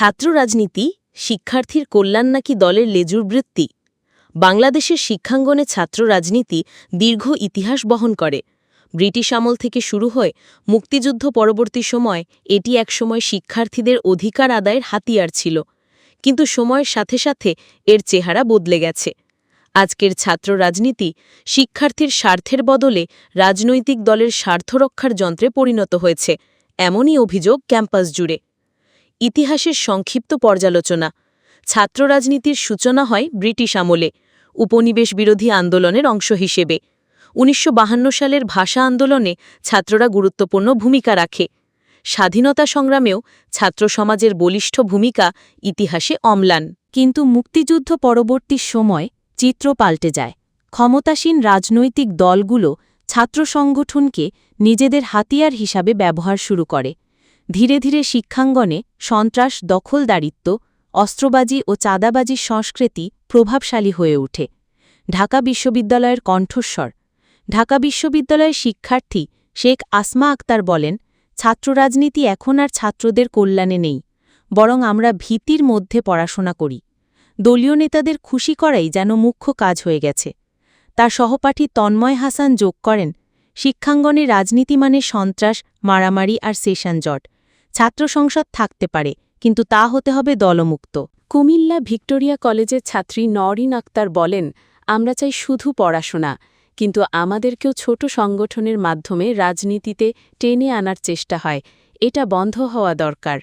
ছাত্র রাজনীতি, শিক্ষার্থীর কল্যাণ নাকি দলের লেজুর বৃত্তি? বাংলাদেশের শিক্ষাঙ্গনে ছাত্র রাজনীতি দীর্ঘ ইতিহাস বহন করে। ব্রিটিশ আমল থেকে শুরু হয়ে মুক্তিযুদ্ধ পরবর্তী সময় এটি একসময় শিক্ষার্থীদের অধিকার আদায়ের হাতিয়ার ছিল। কিন্তু সময়ের সাথে সাথে এর চেহারা বদলে গেছে। আজকের ছাত্র রাজনীতি শিক্ষার্থীর স্বার্থের বদলে রাজনৈতিক দলের স্বার্থরক্ষার যন্ত্রে পরিণত হয়েছে, এমনই অভিযোগ ক্যাম্পাস জুড়ে। ইতিহাসের সংক্ষিপ্ত পর্যালোচনা। ছাত্র রাজনীতির সূচনা হয় ব্রিটিশ আমলে উপনিবেশ বিরোধী আন্দোলনের অংশ হিসেবে। উনিশশো সালের ভাষা আন্দোলনে ছাত্ররা গুরুত্বপূর্ণ ভূমিকা রাখে। স্বাধীনতা সংগ্রামেও ছাত্র সমাজের বলিষ্ঠ ভূমিকা ইতিহাসে অম্লান। কিন্তু মুক্তিযুদ্ধ পরবর্তী সময় চিত্র পাল্টে যায়। ক্ষমতাসীন রাজনৈতিক দলগুলো ছাত্র সংগঠনকে নিজেদের হাতিয়ার হিসাবে ব্যবহার শুরু করে। ধীরে ধীরে শিক্ষাঙ্গনে সন্ত্রাস, দখলদারিত্ব, অস্ত্রবাজি ও চাঁদাবাজির সংস্কৃতি প্রভাবশালী হয়ে ওঠে। ঢাকা বিশ্ববিদ্যালয়ের কণ্ঠস্বর। ঢাকা বিশ্ববিদ্যালয়ের শিক্ষার্থী শেখ আসমা আক্তার বলেন ছাত্র রাজনীতি এখন আর ছাত্রদের কল্যাণে নেই, বরং আমরা ভীতির মধ্যে পড়াশোনা করি। দলীয় নেতাদের খুশি করাই যেন মুখ্য কাজ হয়ে গেছে। তার সহপাঠী তন্ময় হাসান যোগ করেন, শিক্ষাঙ্গনে রাজনীতি মানে সন্ত্রাস, মারামারি আর সেশন জট ছাত্র সংসদ থাকতে পারে, কিন্তু তা হতে হবে দলমুক্ত। কুমিল্লা ভিক্টোরিয়া কলেজের ছাত্রী নরিন আক্তার বলেন, আমরা চাই শুধু পড়াশোনা, কিন্তু আমাদেরকেও ছোট সংগঠনের মাধ্যমে রাজনীতিতে টেনে আনার চেষ্টা হয়, এটা বন্ধ হওয়া দরকার।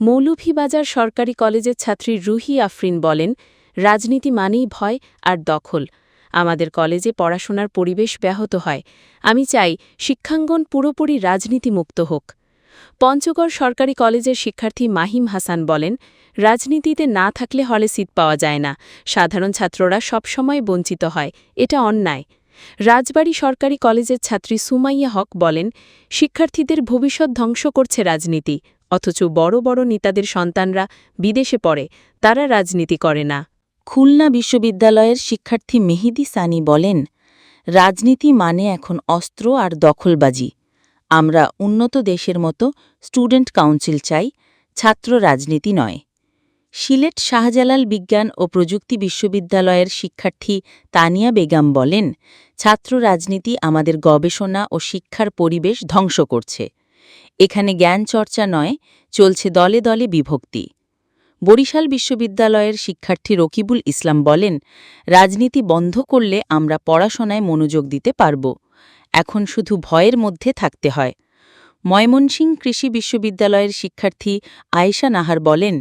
মৌলভীবাজার সরকারি কলেজের ছাত্রী রুহি আফরিন বলেন, রাজনীতি মানেই ভয় আর দখল। আমাদের কলেজে পড়াশোনার পরিবেশ ব্যাহত হয়। আমি চাই শিক্ষাঙ্গন পুরোপুরি রাজনীতিমুক্ত হোক। পঞ্চগড় সরকারি কলেজের শিক্ষার্থী মাহিম হাসান বলেন, রাজনীতিতে না থাকলে হলে সিট পাওয়া যায় না। সাধারণ ছাত্ররা সবসময় বঞ্চিত হয়। এটা অন্যায়। রাজবাড়ী সরকারি কলেজের ছাত্রী সুমাইয়া হক বলেন, শিক্ষার্থীদের ভবিষ্যৎ ধ্বংস করছে রাজনীতি। অথচ বড় বড় নেতাদের সন্তানরা বিদেশে পড়ে, তারা রাজনীতি করে না। খুলনা বিশ্ববিদ্যালয়ের শিক্ষার্থী মেহিদি সানি বলেন, রাজনীতি মানে এখন অস্ত্র আর দখলবাজি। আমরা উন্নত দেশের মতো স্টুডেন্ট কাউন্সিল চাই, ছাত্র রাজনীতি নয়। সিলেট শাহজালাল বিজ্ঞান ও প্রযুক্তি বিশ্ববিদ্যালয়ের শিক্ষার্থী তানিয়া বেগম বলেন, ছাত্র রাজনীতি আমাদের গবেষণা ও শিক্ষার পরিবেশ ধ্বংস করছে। এখানে জ্ঞান চর্চা নয়, চলছে দলে দলে বিভক্তি। বরিশাল বিশ্ববিদ্যালয়ের শিক্ষার্থী রকিবুল ইসলাম বলেন, রাজনীতি বন্ধ করলে আমরা পড়াশোনায় মনোযোগ দিতে পারব। এখন শুধু ভয়ের মধ্যে থাকতে হয়। ময়মনসিং কৃষি বিশ্ববিদ্যালয়ের শিক্ষার্থী আয়েশা নাহার বলেন,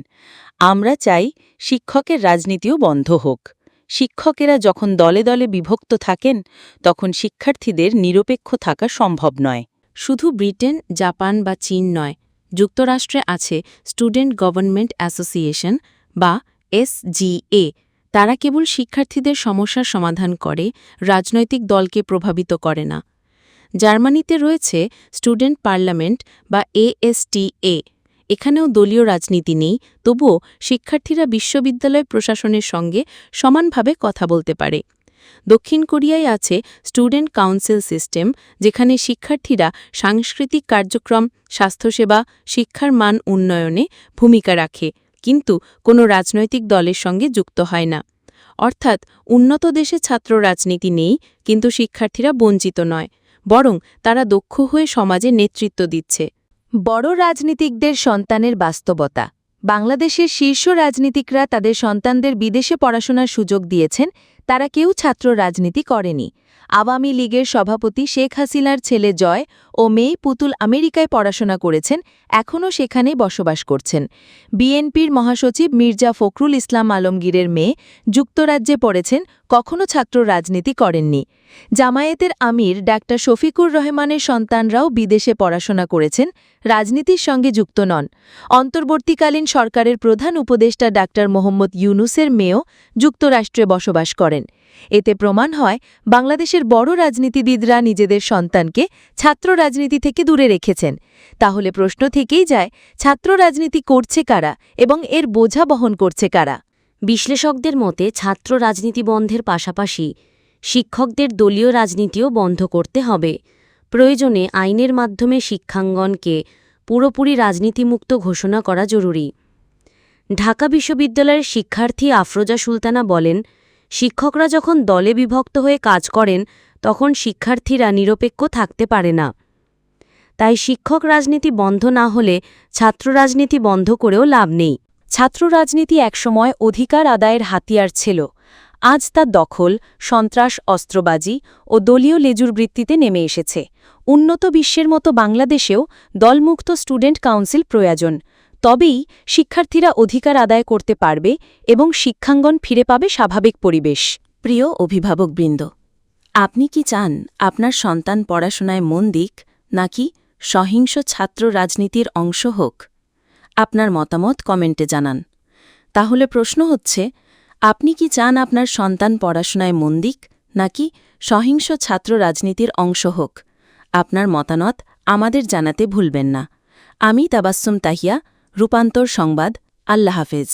আমরা চাই শিক্ষকের রাজনীতিও বন্ধ হোক। শিক্ষকেরা যখন দলে দলে বিভক্ত থাকেন, তখন শিক্ষার্থীদের নিরপেক্ষ থাকা সম্ভব নয়। শুধু ব্রিটেন, জাপান বা চীন নয়, যুক্তরাষ্ট্রে আছে স্টুডেন্ট গভর্নমেন্ট অ্যাসোসিয়েশন বা এসজিএ তারা কেবল শিক্ষার্থীদের সমস্যার সমাধান করে, রাজনৈতিক দলকে প্রভাবিত করে না। জার্মানিতে রয়েছে স্টুডেন্ট পার্লামেন্ট বা এএসটিএ। এখানেও দলীয় রাজনীতি নেই, তবুও শিক্ষার্থীরা বিশ্ববিদ্যালয় প্রশাসনের সঙ্গে সমানভাবে কথা বলতে পারে। দক্ষিণ কোরিয়ায় আছে স্টুডেন্ট কাউন্সিল সিস্টেম, যেখানে শিক্ষার্থীরা সাংস্কৃতিক কার্যক্রম, স্বাস্থ্যসেবা, শিক্ষার মান উন্নয়নে ভূমিকা রাখে, কিন্তু কোনো রাজনৈতিক দলের সঙ্গে যুক্ত হয় না। অর্থাৎ উন্নত দেশে ছাত্র রাজনীতি নেই, কিন্তু শিক্ষার্থীরা বঞ্চিত নয়। বরং তারা দক্ষ হয়ে সমাজে নেতৃত্ব দিচ্ছে। বড় রাজনীতিকদের সন্তানের বাস্তবতা। বাংলাদেশের শীর্ষ রাজনীতিকরা তাদের সন্তানদের বিদেশে পড়াশোনার সুযোগ দিয়েছেন, তারা কেউ ছাত্র রাজনীতি করেনি। আওয়ামী লীগের সভাপতি শেখ হাসিনার ছেলে জয় ও মেয়ে পুতুল আমেরিকায় পড়াশোনা করেছেন, এখনও সেখানেই বসবাস করছেন। বিএনপির মহাসচিব মির্জা ফখরুল ইসলাম আলমগীরের মেয়ে যুক্তরাজ্যে পড়েছেন কখনও ছাত্র রাজনীতি করেননি। জামায়াতের আমির ডাক্তার শফিকুর রহমানের সন্তানরাও বিদেশে পড়াশোনা করেছেন, রাজনীতির সঙ্গে যুক্ত নন। অন্তর্বর্তীকালীন সরকারের প্রধান উপদেষ্টা ডাক্তার মোহাম্মদ ইউনুসের মেয়েও যুক্তরাষ্ট্রে বসবাস করেন। এতে প্রমাণ হয়, বাংলাদেশের বড় রাজনীতিবিদরা নিজেদের সন্তানকে ছাত্র রাজনীতি থেকে দূরে রেখেছেন। তাহলে প্রশ্ন থেকেই যায়, ছাত্র রাজনীতি করছে কারা এবং এর বোঝা বহন করছে কারা? বিশ্লেষকদের মতে, ছাত্র রাজনীতি বন্ধের পাশাপাশি শিক্ষকদের দলীয় রাজনীতিও বন্ধ করতে হবে। প্রয়োজনে আইনের মাধ্যমে শিক্ষাঙ্গনকে পুরোপুরি রাজনীতিমুক্ত ঘোষণা করা জরুরি। ঢাকা বিশ্ববিদ্যালয়ের শিক্ষার্থী আফরোজা সুলতানা বলেন শিক্ষকরা যখন দলে বিভক্ত হয়ে কাজ করেন, তখন শিক্ষার্থীরা নিরপেক্ষ থাকতে পারে না। তাই শিক্ষক রাজনীতি বন্ধ না হলে ছাত্র রাজনীতি বন্ধ করেও লাভ নেই। ছাত্র রাজনীতি একসময় অধিকার আদায়ের হাতিয়ার ছিল। আজ তা দখল, সন্ত্রাস, অস্ত্রবাজি ও দলীয় লেজুর বৃত্তিতে নেমে এসেছে। উন্নত বিশ্বের মতো বাংলাদেশেও দলমুক্ত স্টুডেন্ট কাউন্সিল প্রয়োজন। তবেই শিক্ষার্থীরা অধিকার আদায় করতে পারবে এবং শিক্ষাঙ্গন ফিরে পাবে স্বাভাবিক পরিবেশ। প্রিয় অভিভাবকবৃন্দ, আপনি কি চান আপনার সন্তান পড়াশোনায় মন দিক নাকি সহিংস ছাত্র রাজনীতির অংশ হোক? আপনার মতামত কমেন্টে জানান। তাহলে প্রশ্ন হচ্ছে, আপনি কি চান আপনার সন্তান পড়াশোনায় মন দিক নাকি সহিংস ছাত্র রাজনীতির অংশ হোক? আপনার মতামত আমাদের জানাতে ভুলবেন না। আমি তাবাস্সুম তাহিয়া রূপান্তর সংবাদ। আল্লাহ হাফেজ।